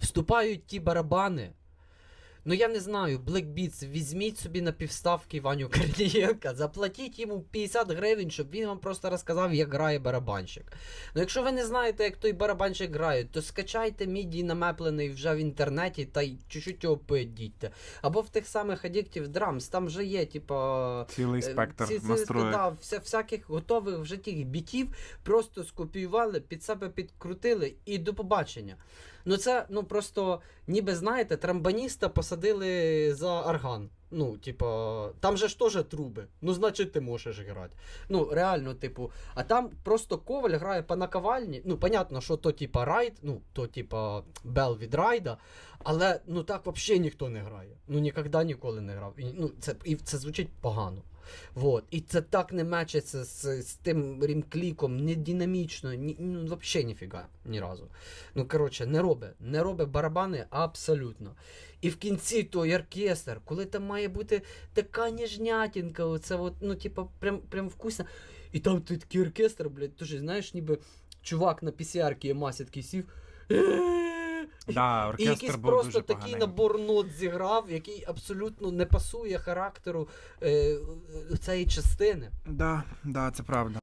Вступають ті барабани. Ну я не знаю, Black Beats, візьміть собі на півставки Ваню Корнієнка, заплатіть йому 50 гривень, щоб він вам просто розказав, як грає барабанщик. Ну якщо ви не знаєте, як той барабанщик грає, то скачайте міді намеплений вже в інтернеті та й чуть-чуть його поїдіть. Або в тих самих Addictive Drums, там вже є, типа. Цілий Е, спектр ці- ці- настроїв. Да, вся, всяких готових вже тих бітів просто скопіювали, під себе підкрутили і до побачення. Ну це ну просто, ніби знаєте, трамбаніста посадили за орган. Ну, типа, там же ж теж труби. Ну, значить, ти можеш грати. Ну, реально, типу, а там просто коваль грає по наковальні. Ну, понятно, що то типа райд, ну, то типа Бел від райда, але ну так взагалі ніхто не грає. Ну, ніколи ніколи не грав. І, ну, це, і це звучить погано. Вот. І це так не мечиться з, з тим рімкліком, не динамічно, ні, ну, взагалі ніфіга ні разу. Ну, коротше, не робить. Не робить барабани абсолютно. І в кінці той оркестр, коли там має бути така ніжнятінка, оце от, ну, типа, прям, прям вкусно. І там такий оркестр, блядь, теж, знаєш, ніби чувак на пісіарки є масі такий сів. Да, І якийсь був просто дуже такий поганий. набор нот зіграв, який абсолютно не пасує характеру е, цієї частини. Да, да, це правда.